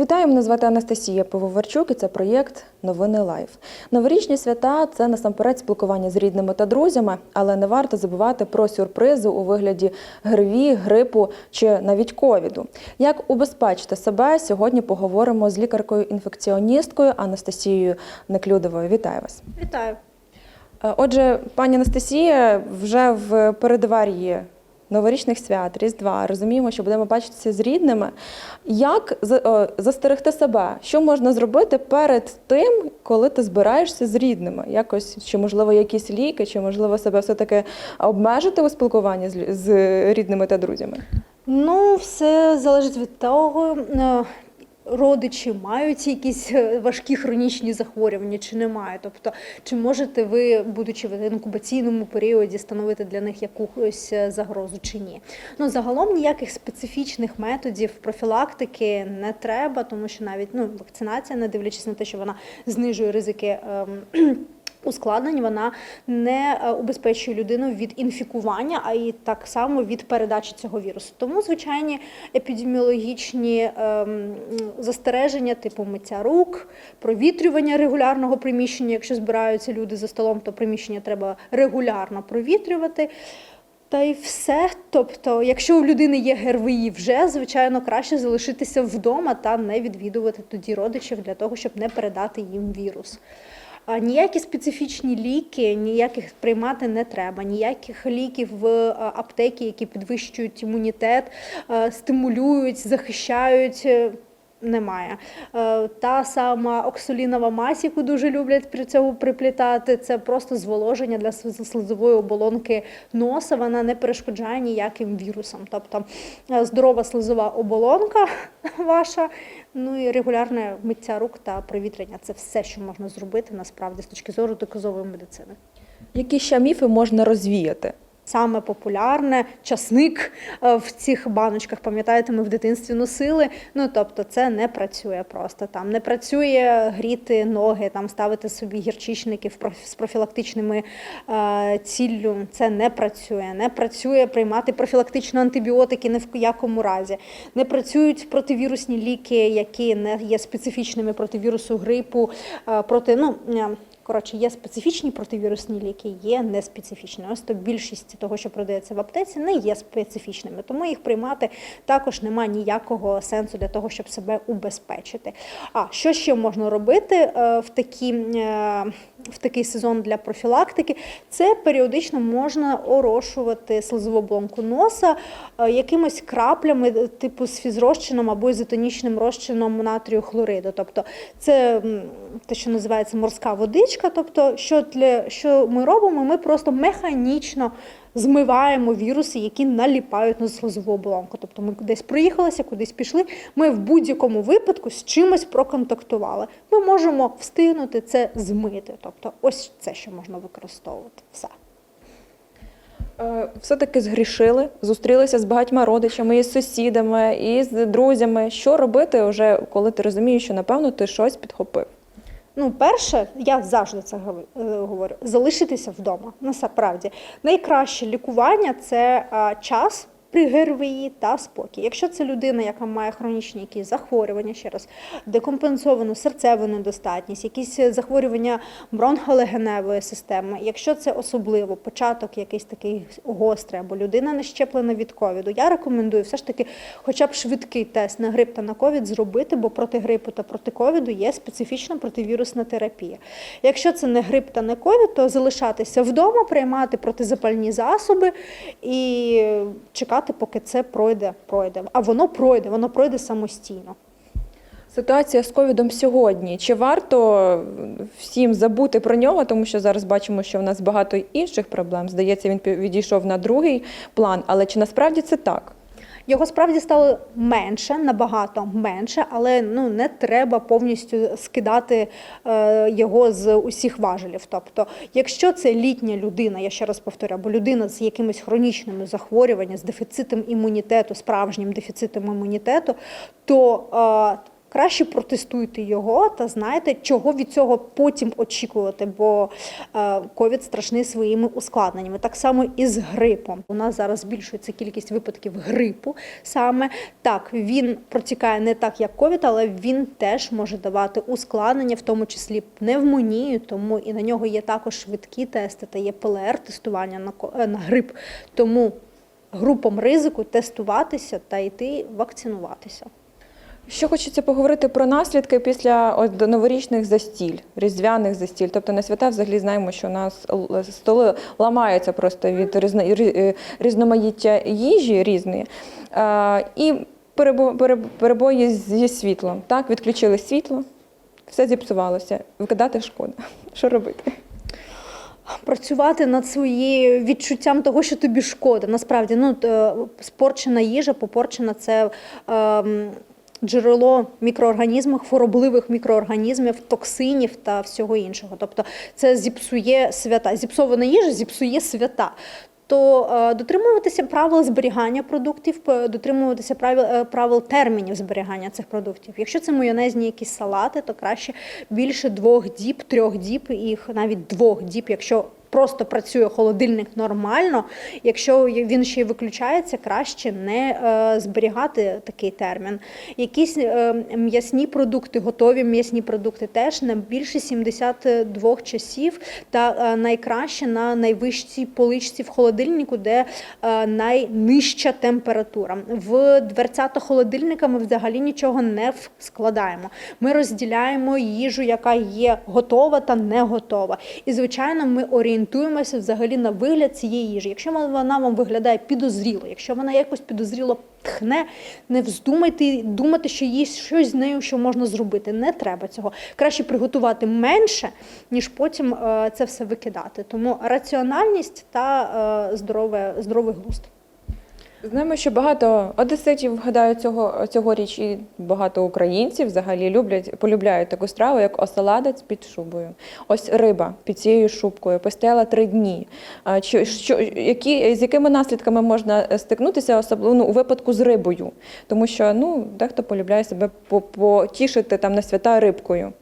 Вітаю, мене звати Анастасія Пивоварчук і це проєкт Новини Лайф. Новорічні свята це насамперед спілкування з рідними та друзями, але не варто забувати про сюрпризи у вигляді ГРВІ, грипу чи навіть ковіду. Як убезпечити себе сьогодні? Поговоримо з лікаркою-інфекціоністкою Анастасією Неклюдовою. Вітаю вас. Вітаю. Е, Отже, пані Анастасія, вже в передвар'ї новорічних свят, Різдва, розуміємо, що будемо бачитися з рідними. Як е, застерегти себе? Що можна зробити перед тим, коли ти збираєшся з рідними? Якось чи можливо якісь ліки, чи можливо себе все-таки обмежити у спілкуванні з, рідними та друзями? Ну, все залежить від того, е, родичі мають якісь е, важкі хронічні захворювання чи немає. Тобто, чи можете ви, будучи в інкубаційному періоді, становити для них якусь е, загрозу чи ні? Ну, загалом ніяких специфічних методів профілактики не треба, тому що навіть ну, вакцинація, не дивлячись на те, що вона знижує ризики. ем, Ускладнень вона не е, убезпечує людину від інфікування, а і так само від передачі цього вірусу. Тому звичайні епідеміологічні ем, застереження, типу миття рук, провітрювання регулярного приміщення. Якщо збираються люди за столом, то приміщення треба регулярно провітрювати. Та й все. Тобто, якщо у людини є ГРВІ вже, звичайно, краще залишитися вдома та не відвідувати тоді родичів для того, щоб не передати їм вірус. Ніякі специфічні ліки, ніяких приймати не треба, ніяких ліків в аптеки, аптекі, які підвищують імунітет, е, стимулюють, захищають. Немає. Е, Та сама оксолінова мазь, яку дуже люблять при цьому приплітати, це просто зволоження для слиз- слизової оболонки носа. Вона не перешкоджає ніяким вірусам. Тобто е, здорова слизова оболонка ваша, ну і регулярне миття рук та провітряння це все, що можна зробити насправді з точки зору доказової медицини. Які ще міфи можна розвіяти? Саме популярне часник е, в цих баночках, пам'ятаєте, ми в дитинстві носили. Ну тобто, це не працює просто там. Не працює гріти ноги, там ставити собі гірчичники з профілактичними е, ціллю. Це не працює. Не працює приймати профілактично антибіотики ні в якому разі. Не працюють противірусні ліки, які не є специфічними проти вірусу грипу, е, проти ну. Коротше, є специфічні противірусні ліки, є неспецифічні. Ось то більшість того, що продається в аптеці, не є специфічними, тому їх приймати також немає ніякого сенсу для того, щоб себе убезпечити. А що ще можна робити е, в такі, е, в такий сезон для профілактики? Це періодично можна орошувати слизову блонку носа якимись якимось краплями, е, типу з фізрозчином або ізотонічним розчином натрію хлориду. Тобто це те, що називається морська водичка. Тобто, що для що ми робимо? Ми просто механічно змиваємо віруси, які наліпають на слизову оболонку. Тобто ми кудись проїхалися, кудись пішли. Ми в будь-якому випадку з чимось проконтактували. Ми можемо встигнути це змити. Тобто, ось це, що можна використовувати. Все. Е, Все-таки згрішили, зустрілися з багатьма родичами, і з сусідами, і з друзями. Що робити вже, коли ти розумієш, що напевно ти щось підхопив? Ну, перше, я завжди це е, говорю: залишитися вдома. Насправді, найкраще лікування це час. При ГРВІ та спокій. Якщо це людина, яка має хронічні якісь захворювання, ще раз декомпенсовану серцеву недостатність, якісь захворювання бронхолегеневої системи, якщо це особливо початок якийсь такий гострий, або людина не щеплена від ковіду, я рекомендую все ж таки, хоча б швидкий тест на грип та на ковід зробити, бо проти грипу та проти ковіду є специфічна противірусна терапія. Якщо це не грип та не ковід, то залишатися вдома, приймати протизапальні засоби і чекати, поки це пройде, пройде. А воно пройде, воно пройде самостійно. Ситуація з ковідом сьогодні. Чи варто всім забути про нього, тому що зараз бачимо, що в нас багато інших проблем. Здається, він відійшов на другий план. Але чи насправді це так? Його справді стало менше, набагато менше, але ну не треба повністю скидати е, його з усіх важелів. Тобто, якщо це літня людина, я ще раз повторю, або людина з якимись хронічними захворюваннями, з дефіцитом імунітету, справжнім дефіцитом імунітету, то е, Краще протестуйте його та знайте, чого від цього потім очікувати, бо е, ковід страшний своїми ускладненнями. Так само і з грипом. У нас зараз збільшується кількість випадків грипу. Саме так він протікає не так, як ковід, але він теж може давати ускладнення, в тому числі пневмонію, тому і на нього є також швидкі тести та є ПЛР-тестування на, е, на грип. Тому групам ризику тестуватися та йти вакцинуватися. Що хочеться поговорити про наслідки після от, новорічних застіль, різдвяних застіль. Тобто на свята взагалі знаємо, що у нас столи ламаються просто від різно, е, різноманіття їжі різної. Е, і перебої зі світлом. Так, відключили світло, все зіпсувалося. Викидати шкода. Що робити? Працювати над своїм відчуттям того, що тобі шкода. Насправді, ну е, спорчена їжа, попорчена це. ем, Джерело мікроорганізмів, хворобливих мікроорганізмів, токсинів та всього іншого. Тобто це зіпсує свята. Зіпсована їжа зіпсує свята. То е, дотримуватися правил зберігання продуктів, дотримуватися правил, е, правил термінів зберігання цих продуктів. Якщо це майонезні якісь салати, то краще більше двох діб, трьох діб, їх навіть двох діб, якщо просто працює холодильник нормально. Якщо він ще й виключається, краще не е, зберігати такий термін. Якісь е, м'ясні продукти, готові м'ясні продукти теж на більше 72 часів та е, найкраще на найвищій поличці в холодильнику, де найнижча температура. В дверцята холодильника ми взагалі нічого не складаємо. Ми розділяємо їжу, яка є готова та не готова. І звичайно, ми орієнтуємося взагалі на вигляд цієї їжі. Якщо вона вам виглядає підозріло, якщо вона якось підозріло тхне, не вздумайте думати, що є щось з нею, що можна зробити. Не треба цього. Краще приготувати менше, ніж потім е, це все викидати. Тому раціональність та е, здорове, здоровий глузд. Знаємо, що багато одеситів гадають цього цьогоріч, і багато українців взагалі люблять, полюбляють таку страву, як оселедець під шубою. Ось риба під цією шубкою постояла три дні. А Що, які, з якими наслідками можна стикнутися, особливо ну, у випадку з рибою? Тому що ну, дехто полюбляє себе по- потішити там на свята рибкою.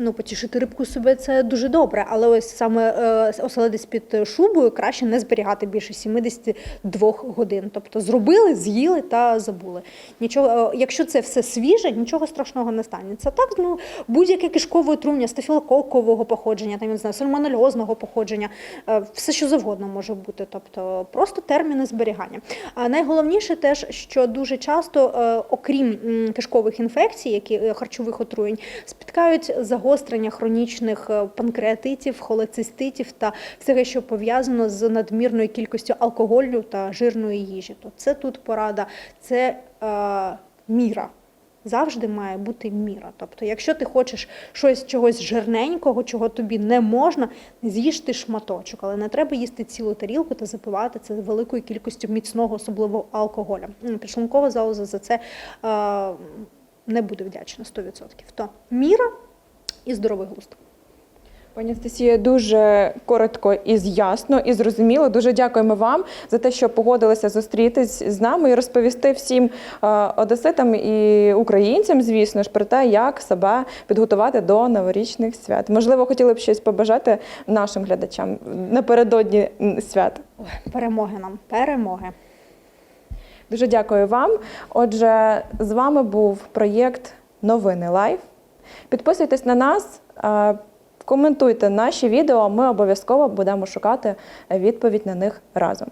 Ну, потішити рибку себе це дуже добре, але ось саме е, оселедець під шубою краще не зберігати більше 72 годин. Тобто зробили, з'їли та забули. Нічого, е, якщо це все свіже, нічого страшного не станеться. Так, ну будь-яке кишкове отруєння, стафілококового походження, там я не знаю, сальмонельозного походження, е, все що завгодно може бути. Тобто просто терміни зберігання. А найголовніше теж, що дуже часто, е, окрім кишкових інфекцій, які е, харчових отруєнь, спіткають загострення хронічних е, панкреатитів, холециститів та все, що пов'язано з надмірною кількістю алкоголю та жирної їжі. То це тут порада, це е, міра. Завжди має бути міра. Тобто, якщо ти хочеш щось чогось жирненького, чого тобі не можна, з'їж ти шматочок, але не треба їсти цілу тарілку та запивати це великою кількістю міцного, особливо алкоголя. Підшлункова залоза за це е, не буде вдячна 100%. То міра і здоровий глузд. Пані Анастасія, дуже коротко і ясно, і зрозуміло. Дуже дякуємо вам за те, що погодилися зустрітись з нами і розповісти всім е, одеситам і українцям, звісно ж, про те, як себе підготувати до новорічних свят. Можливо, хотіли б щось побажати нашим глядачам напередодні свят. Ой, перемоги нам, перемоги. Дуже дякую вам. Отже, з вами був проєкт Новини Лайф. Підписуйтесь на нас, е, коментуйте наші відео. Ми обов'язково будемо шукати відповідь на них разом.